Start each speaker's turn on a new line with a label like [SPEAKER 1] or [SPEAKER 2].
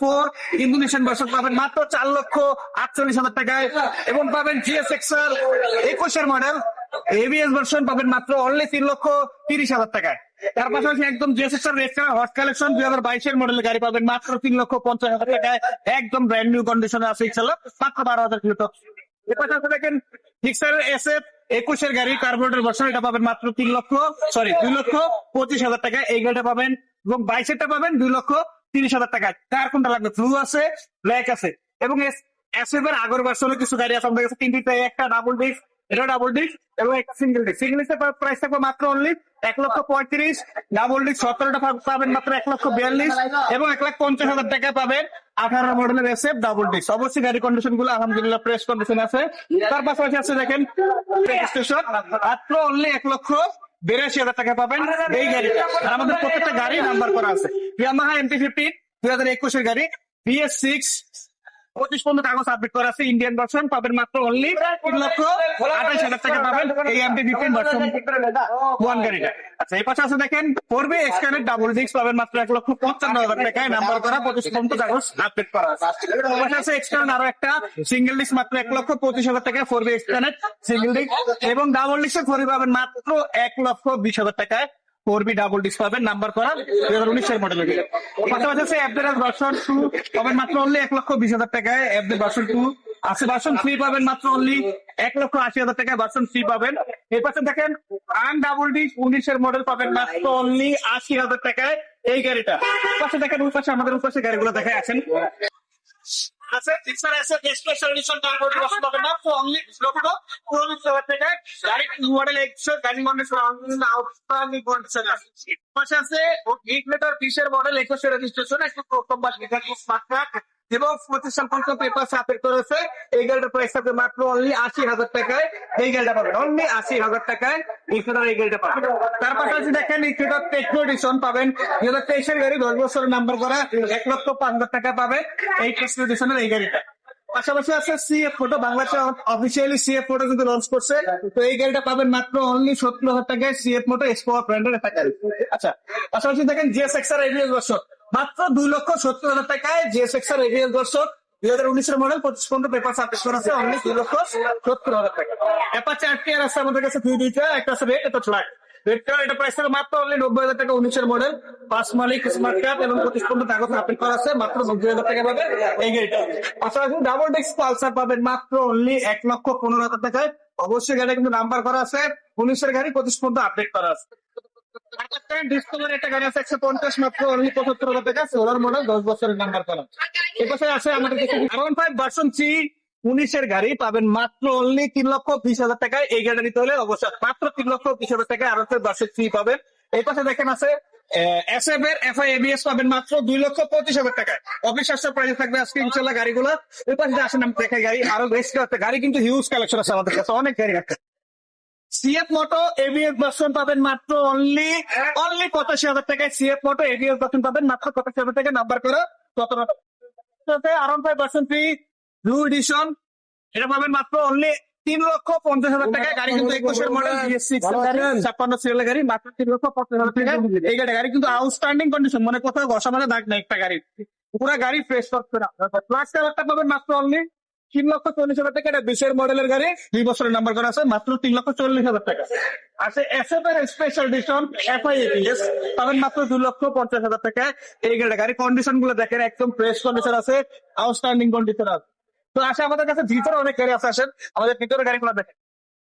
[SPEAKER 1] Four Indonesian পাবেন মাত্র চার লক্ষ আটচল্লিশ হাজার টাকায়। এবং পাবেন একুশের মডেল এবিএস ভার্সন পাবেন মাত্র অনলি তিন লক্ষ তিরিশ হাজার টাকায়। তার পাশাপাশি একদম এক্সেল রেড হট কালেকশন দুই হাজার বাইশের গাড়ি পাবেন মাত্র তিন লক্ষ পঞ্চাশ হাজার টাকায়। একদম ব্র্যান্ড নিউ কন্ডিশনে আছে বারো হাজার কিলো দেখেন ফিক্সার এস এফ একুশের গাড়ি কার্বোরেটর ভার্সন এটা পাবেন মাত্র তিন লক্ষ সরি দুই লক্ষ পঁচিশ হাজার টাকা এই গাড়িটা পাবেন এবং বাইশেরটা পাবেন দুই লক্ষ তিরিশ হাজার টাকা। কার কোনটা লাগবে? ব্লু আছে ব্ল্যাক আছে। এবং এসএফ এর আগের ভার্সনে কিছু গাড়ি আছে, আমাদের কাছে তিনটিতে, একটা ডাবল ডিস্ক এটা ডাবল ডিস্ক এবং একটা সিঙ্গেল ডিস্ক সিঙ্গেল ডিস্কের প্রাইস থাকবে মাত্র অনলি এক লক্ষ পঁয়ত্রিশ ডাবল ডিস্ক সতেরোটা পাবেন মাত্র এক লক্ষ বিয়াল্লিশ, এবং এক লাখ পঞ্চাশ হাজার টাকা পাবেন আঠারো মডেলের এসএফ ডাবল ডিস্ক অবশ্যই গাড়ি কন্ডিশনগুলো, আলহামদুলিল্লাহ প্রেস কন্ডিশন আছে। তার পাশাপাশি আছে দেখেন মাত্র অনলি এক লক্ষ বিরাশি হাজার টাকা পাবেন। এই গাড়িটা আর আমাদের প্রত্যেকটা গাড়ি নাম্বার করা আছে। ইয়ামাহা এমটি ফিফটিন দুই হাজার একুশের গাড়ি বিএস সিক্স পঁচিশ পর্যন্ত কাগজ করা আছে ইন্ডিয়ান ভার্সন পাবেন মাত্র অনলি তিন লক্ষ হাজার টাকা পাবেন এই ভার্সন ওয়ান গাড়িটা আচ্ছা এই পাশে আছে দেখেন এক্সকানের ডাবল ডিস্ক পাবেন মাত্র এক লক্ষ পঞ্চান্ন হাজার টাকায়। নাম্বার করা, পঁচিশ পর্যন্ত কাগজ আপডেট করা আছে। পাশে আছে আরও একটা সিঙ্গেল ডিস্ক মাত্র এক লক্ষ পঁচিশ হাজার টাকায় এক্সকানের সিঙ্গেল ডিস্ক এবং ডাবল ডিস্কের ফোরবি পাবেন মাত্র এক লক্ষ বিশ হাজার টাকায়। ফোর বি ডাবল ডিস্ক পাবেন নাম্বার করা দুই হাজার উনিশের মডেলের পাশাপাশি আছে অ্যাপদের ভার্সন টু পাবেন মাত্র অনলি এক লক্ষ বিশ হাজার টাকায় অ্যাপদের ভার্সন টু আছে ভার্সন থ্রি পাবেন মাত্র অনলি এক লক্ষ আশি হাজার টাকায় ভার্সন থ্রি পাবেন। এর পাশে দেখেন আন ডাবল ডিস্ক উনিশের মডেল পাবেন মাত্র অনলি আশি হাজার টাকায় এই গাড়িটা। পাশে দেখেন, ওই পাশে আমাদের ওই পাশে গাড়িগুলো দেখা আছেন। আছে ফিক্সার আছে স্পেশাল এডিশন কার্বোরেটর বক্স পাবেন মাত্র অনলি লক্ষ পনেরো হাজার টাকায় গাড়ি মডেল একশো গাড়ি কন্ডিশন আউটস্ট্যান্ডিং কন্ডিশন পাশে আছে এইট মিটার বিশের মডেল একুশে রেজিস্ট্রেশন একটু প্রথম মাস স্মার্ট কার্ড এবং প্রতিষ্ঠান পঞ্চাশ পেপার সাপের করেছে। এই গাড়িটার প্রাইস থাকবে মাত্র অনলি আশি হাজার টাকায়। এই গাড়িটা পাবেন। অনলি আশি হাজার টাকায় ইনফিডার এই গাড়িটা পাবেন। তার পাশাপাশি দেখেন ইনফিডার টেকনো এডিশন পাবেন। দুই হাজার তেইশের গাড়ি দশ বছরের নাম্বার করা এক লক্ষ পাঁচ হাজার টাকা পাবে এই টেকনো এডিশনের এই গাড়িটা। পাশাপাশি আছে সিএফ ফটো বাংলাদেশে অফিসিয়ালি সিএফ ফটো কিন্তু লঞ্চ করছে। তো এই গাড়িটা পাবেন মাত্র অনলি সত্তর হাজার টাকায় সিএফ মোটো এক্সপোয়ার ব্র্যান্ডের একটা গাড়ি আচ্ছা পাশাপাশি দেখেন জিএস এক্স আর বছর মাত্র দুই লক্ষ সত্তর হাজার টাকায় জিএস এক্স আর এভিএস বছর দুই হাজার উনিশের মডেল পঁচিশ পনেরো পেপার অনলি দুই লক্ষ সত্তর হাজার টাকা। অ্যাপাচে আটটি আর আছে আমাদের কাছে একটা আছে রেট এটা মাত্র অনলি উনিশের মডেল পাঁচ মালিক স্মার্ট এবং পঁচিশ কাগজ করা আছে, মাত্র হাজার টাকা পাবেন মাত্র অনলি এক লক্ষ পনেরো হাজার টাকায়। অবশ্যই গাড়ি কিন্তু নাম্বার করা আছে। উনিশের গাড়ি পঁচিশ পর্যন্ত আপডেট করা আছে। তিন লক্ষ বিশ হাজার দেখেন আছে এস এর এবিএস পাবেন মাত্র দুই লক্ষ পঁচিশ হাজার থাকবে আজকে গাড়ি। আরও বেশ গাড়ি কিন্তু হিউজ কালেকশন আছে আমাদের কাছে, অনেক গাড়ি আছে। সিএফ মোটো এবিএস ভার্সন পাবেন মাত্র অনলি অনলি পঁচাশি হাজার টাকায় সিএফ মোটো এবিএস ভার্সন পাবেন মাত্র পঁচাশি হাজার টাকা? নাম্বার করে সতেরো R one five version three blue edition এটা পাবেন মাত্র অনলি তিন লক্ষ পঞ্চাশ হাজার টাকায়। গাড়ি কিন্তু একুশের মডেল ছাপ্পান্ন সিরিয়ালের গাড়ি মাত্র তিন লক্ষ পঞ্চাশ হাজার টাকা এই গাড়ি গাড়ি কিন্তু আউটস্ট্যান্ডিং কন্ডিশন মানে কোথাও ঘষা মানে দাগ নেই একটা গাড়ি পুরো গাড়ি ফ্রেশ করতে না প্লাস কালারটা পাবেন মাত্র অনলি তিন লক্ষ চল্লিশ হাজার টাকা। এটা বিশের মডেলের গাড়ি, দুই বছরের নাম্বার করা আছে, মাত্র তিন লক্ষ চল্লিশ হাজার টাকা। আছে এসএফ এর স্পেশাল ডিশন এফআই এপিএস পাবেন মাত্র দুই লক্ষ পঞ্চাশ হাজার টাকা। এই গাড়ি গাড়ি কন্ডিশনগুলো দেখেন, একদম ফ্রেশ কন্ডিশন আছে আউটস্ট্যান্ডিং কন্ডিশন আছে। তো আসে আমাদের কাছে ভিতরে অনেক গাড়ি আছে, আসেন। আমাদের ভিতরে গাড়িগুলো দেখেন।